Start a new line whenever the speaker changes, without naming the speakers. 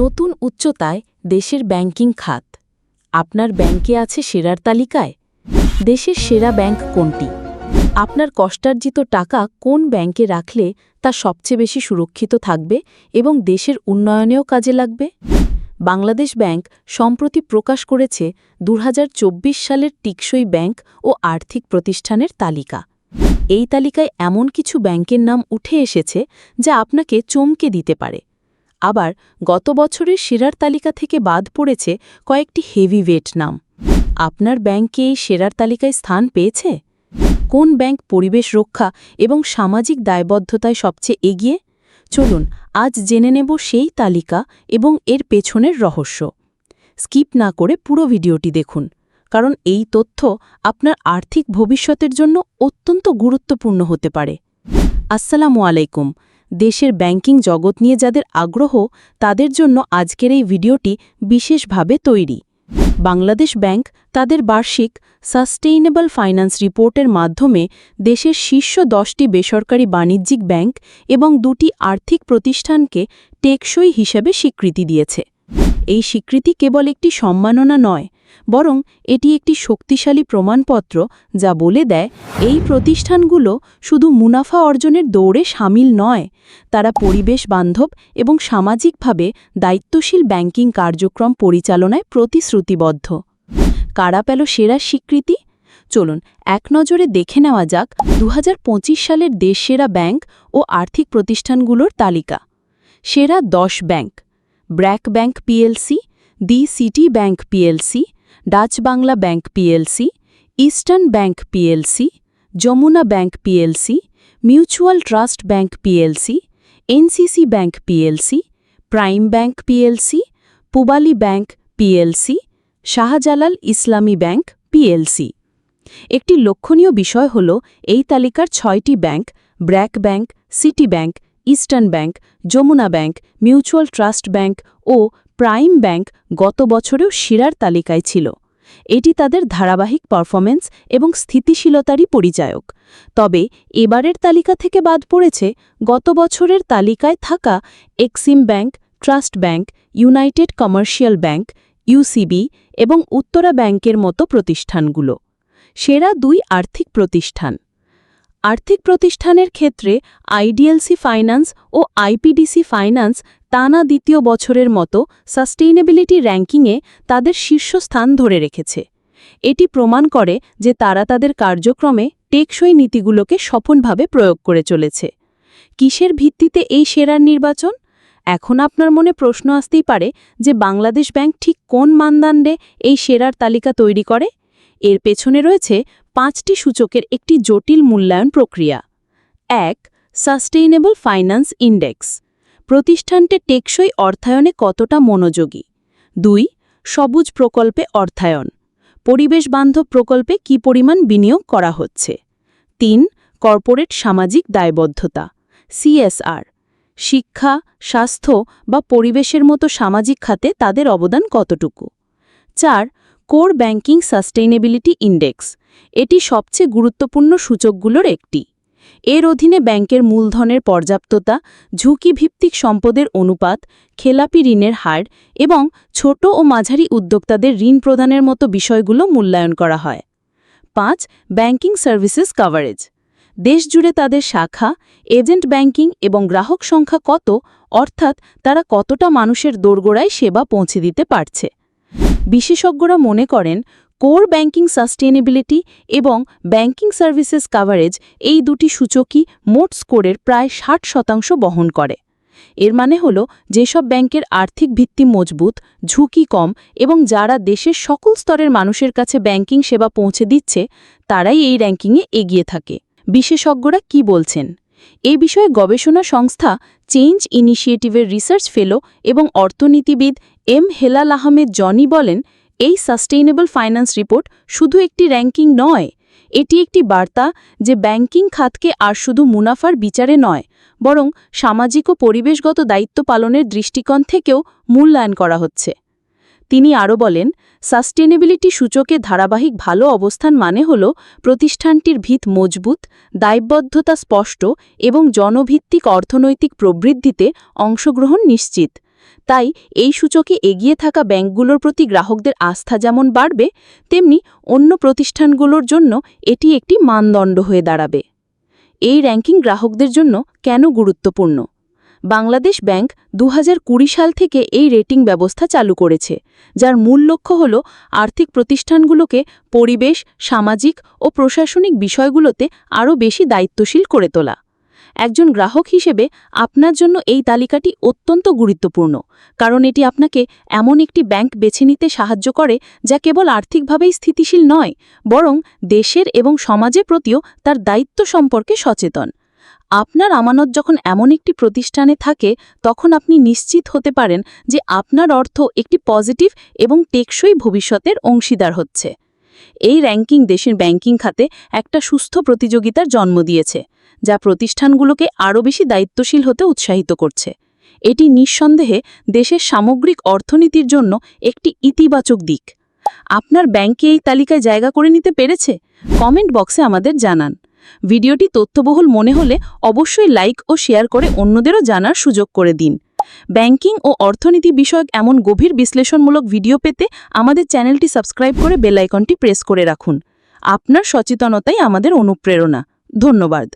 নতুন উচ্চতায় দেশের ব্যাংকিং খাত। আপনার ব্যাংকে আছে সেরার তালিকায়? দেশের সেরা ব্যাংক কোনটি? আপনার কষ্টার্জিত টাকা কোন ব্যাংকে রাখলে তা সবচেয়ে বেশি সুরক্ষিত থাকবে এবং দেশের উন্নয়নেও কাজে লাগবে? বাংলাদেশ ব্যাংক সম্প্রতি প্রকাশ করেছে দু হাজার চব্বিশ সালের টিকসই ব্যাংক ও আর্থিক প্রতিষ্ঠানের তালিকা। এই তালিকায় এমন কিছু ব্যাংকের নাম উঠে এসেছে যা আপনাকে চমকে দিতে পারে। আবার গত বছরের সেরার তালিকা থেকে বাদ পড়েছে কয়েকটি হেভিওয়েট নাম। আপনার ব্যাংকে এই সেরার তালিকায় স্থান পেয়েছে? কোন ব্যাংক পরিবেশ রক্ষা এবং সামাজিক দায়বদ্ধতায় সবচেয়ে এগিয়ে? চলুন, আজ জেনে নেব সেই তালিকা এবং এর পেছনের রহস্য। স্কিপ না করে পুরো ভিডিওটি দেখুন, কারণ এই তথ্য আপনার আর্থিক ভবিষ্যতের জন্য অত্যন্ত গুরুত্বপূর্ণ হতে পারে। আসসালামু আলাইকুম দেশের ব্যাংকিং জগৎ নিয়ে যাদের আগ্রহ, তাদের জন্য আজকের এই ভিডিওটি বিশেষভাবে তৈরি। বাংলাদেশ ব্যাংক তাদের বার্ষিক সাস্টেইনেবল ফাইন্যান্স রিপোর্টের মাধ্যমে দেশের শীর্ষ দশটি বেসরকারি বাণিজ্যিক ব্যাংক এবং দুটি আর্থিক প্রতিষ্ঠানকে টেকসই হিসেবে স্বীকৃতি দিয়েছে। এই স্বীকৃতি কেবল একটি সম্মাননা নয় বরং এটি একটি শক্তিশালী প্রমাণপত্র যা বলে দেয়, এই প্রতিষ্ঠানগুলো শুধু মুনাফা অর্জনের দৌড়ে সামিল নয়, তারা পরিবেশ বান্ধব এবং সামাজিকভাবে দায়িত্বশীল ব্যাংকিং কার্যক্রম পরিচালনায় প্রতিশ্রুতিবদ্ধ। কারা পেল সেরা স্বীকৃতি? চলুন, এক নজরে দেখে নেওয়া যাক দু হাজার পঁচিশ সালের দেশ সেরা ব্যাংক ও আর্থিক প্রতিষ্ঠানগুলোর তালিকা। সেরা দশ bank, BRAC Bank PLC the City Bank PLC Dutch Bangla Bank PLC, Eastern Bank PLC, Jamuna Bank PLC, Mutual Trust Bank PLC, NCC Bank PLC, Prime Bank PLC, Pubali Bank PLC, Shahjalal Islami Bank PLC. একটি লক্ষণীয় বিষয় হল এই তালিকার ছয়টি bank, BRAC Bank, City Bank, Eastern Bank, Jamuna Bank, Mutual Trust Bank ও Prime Bank গত বছরেও শিরার তালিকায় ছিল। এটি তাদের ধারাবাহিক পারফরম্যান্স এবং স্থিতিশীলতারই পরিচায়ক। তবে এবারের তালিকা থেকে বাদ পড়েছে গত বছরের তালিকায় থাকা EXIM Bank, Trust Bank, United Commercial Bank UCB এবং উত্তরা ব্যাংকের মতো প্রতিষ্ঠানগুলো। সেরা দুই আর্থিক প্রতিষ্ঠান। আর্থিক প্রতিষ্ঠানের ক্ষেত্রে আইডিএলসি ফাইন্যান্স ও আইপিডিসি ফাইন্যান্স টানা দ্বিতীয় বছরের মতো সাস্টেইনেবিলিটি র্যাঙ্কিংয়ে তাদের শীর্ষস্থান ধরে রেখেছে। এটি প্রমাণ করে যে তারা তাদের কার্যক্রমে টেকসই নীতিগুলোকে সফলভাবে প্রয়োগ করে চলেছে। কিসের ভিত্তিতে এই সেরার নির্বাচন? এখন আপনার মনে প্রশ্ন আসতেই পারে যে বাংলাদেশ ব্যাংক ঠিক কোন মানদণ্ডে এই সেরার তালিকা তৈরি করে? এর পেছনে রয়েছে পাঁচটি সূচকের একটি জটিল মূল্যায়ন প্রক্রিয়া। এক সাস্টেইনেবল ফাইন্যান্স ইন্ডেক্স প্রতিষ্ঠানটি টেকসই অর্থায়নে কতটা মনোযোগী। দুই, সবুজ প্রকল্পে অর্থায়ন। পরিবেশ বান্ধব প্রকল্পে কি পরিমাণ বিনিয়োগ করা হচ্ছে? তিন, কর্পোরেট সামাজিক দায়বদ্ধতা সিএসআর শিক্ষা, স্বাস্থ্য বা পরিবেশের মতো সামাজিক খাতে তাদের অবদান কতটুকু? চার কোর ব্যাংকিং সাস্টেইনেবিলিটি ইন্ডেক্স। এটি সবচেয়ে গুরুত্বপূর্ণ সূচকগুলোর একটি। এর অধীনে ব্যাংকের মূলধনের পর্যাপ্ততা, ঝুঁকিভিত্তিক সম্পদের অনুপাত, খেলাপি ঋণের হার এবং ছোট ও মাঝারি উদ্যোক্তাদের ঋণ প্রদানের মতো বিষয়গুলো মূল্যায়ন করা হয়। পাঁচ, ব্যাংকিং সার্ভিসেস কভারেজ। দেশজুড়ে তাদের শাখা, এজেন্ট ব্যাংকিং এবং গ্রাহক সংখ্যা কত, অর্থাৎ তারা কতটা মানুষের দোরগোড়ায় সেবা পৌঁছে দিতে পারছে। বিশেষজ্ঞরা মনে করেন, কোর ব্যাংকিং সাস্টেনেবিলিটি এবং ব্যাংকিং সার্ভিসেস কাভারেজ এই দুটি সূচকই মোট স্কোরের প্রায় ষাট শতাংশ বহন করে। এর মানে হল, যেসব ব্যাংকের আর্থিক ভিত্তি মজবুত, ঝুঁকি কম এবং যারা দেশের সকল স্তরের মানুষের কাছে ব্যাংকিং সেবা পৌঁছে দিচ্ছে, তারাই এই র্যাঙ্কিংয়ে এগিয়ে থাকে। বিশেষজ্ঞরা কি বলছেন? এ বিষয়ে গবেষণা সংস্থা চেঞ্জ ইনিশিয়েটিভের রিসার্চ ফেলো এবং অর্থনীতিবিদ এম হেলাল আহমেদ জনি বলেন, এই সাস্টেইনেবল ফাইন্যান্স রিপোর্ট শুধু একটি র্যাঙ্কিং নয়, এটি একটি বার্তা যে ব্যাংকিং খাতকে আর শুধু মুনাফার বিচারে নয়, বরং সামাজিক ও পরিবেশগত দায়িত্ব পালনের দৃষ্টিকোণ থেকেও মূল্যায়ন করা হচ্ছে। তিনি আরও বলেন সাস্টেনেবিলিটি সূচকে ধারাবাহিক ভালো অবস্থান মানে হল প্রতিষ্ঠানটির ভিত মজবুত, দায়বদ্ধতা স্পষ্ট এবং জনভিত্তিক অর্থনৈতিক প্রবৃদ্ধিতে অংশগ্রহণ নিশ্চিত। তাই এই সূচকে এগিয়ে থাকা ব্যাংকগুলোর প্রতি গ্রাহকদের আস্থা যেমন বাড়বে, তেমনি অন্য প্রতিষ্ঠানগুলোর জন্য এটি একটি মানদণ্ড হয়ে দাঁড়াবে। এই র্যাঙ্কিং গ্রাহকদের জন্য কেন গুরুত্বপূর্ণ? বাংলাদেশ ব্যাংক দু হাজার কুড়ি সাল থেকে এই রেটিং ব্যবস্থা চালু করেছে, যার মূল লক্ষ্য হল আর্থিক প্রতিষ্ঠানগুলোকে পরিবেশ, সামাজিক ও প্রশাসনিক বিষয়গুলোতে আরও বেশি দায়িত্বশীল করে তোলা। একজন গ্রাহক হিসেবে আপনার জন্য এই তালিকাটি অত্যন্ত গুরুত্বপূর্ণ, কারণ এটি আপনাকে এমন একটি ব্যাংক বেছে নিতে সাহায্য করে যা কেবল আর্থিকভাবেই স্থিতিশীল নয়, বরং দেশের এবং সমাজের প্রতিও তার দায়িত্ব সম্পর্কে সচেতন। আপনার আমানত যখন এমন একটি প্রতিষ্ঠানে থাকে, তখন আপনি নিশ্চিত হতে পারেন যে আপনার অর্থ একটি পজিটিভ এবং টেকসই ভবিষ্যতের অংশীদার হচ্ছে। এই র্যাঙ্কিং দেশের ব্যাংকিং খাতে একটা সুস্থ প্রতিযোগিতার জন্ম দিয়েছে, যা প্রতিষ্ঠানগুলোকে আরও বেশি দায়িত্বশীল হতে উৎসাহিত করছে। এটি নিঃসন্দেহে দেশের সামগ্রিক অর্থনীতির জন্য একটি ইতিবাচক দিক। আপনার ব্যাংকে এই তালিকায় জায়গা করে নিতে পেরেছে? কমেন্ট বক্সে আমাদের জানান। ভিডিওটি তথ্যবহুল মনে হলে অবশ্যই লাইক ও শেয়ার করে অন্যদেরও জানার সুযোগ করে দিন। ব্যাংকিং ও অর্থনীতি বিষয়ক এমন গভীর বিশ্লেষণমূলক ভিডিও পেতে আমাদের চ্যানেলটি সাবস্ক্রাইব করে বেলাইকনটি প্রেস করে রাখুন। আপনার সচেতনতাই আমাদের অনুপ্রেরণা। ধন্যবাদ।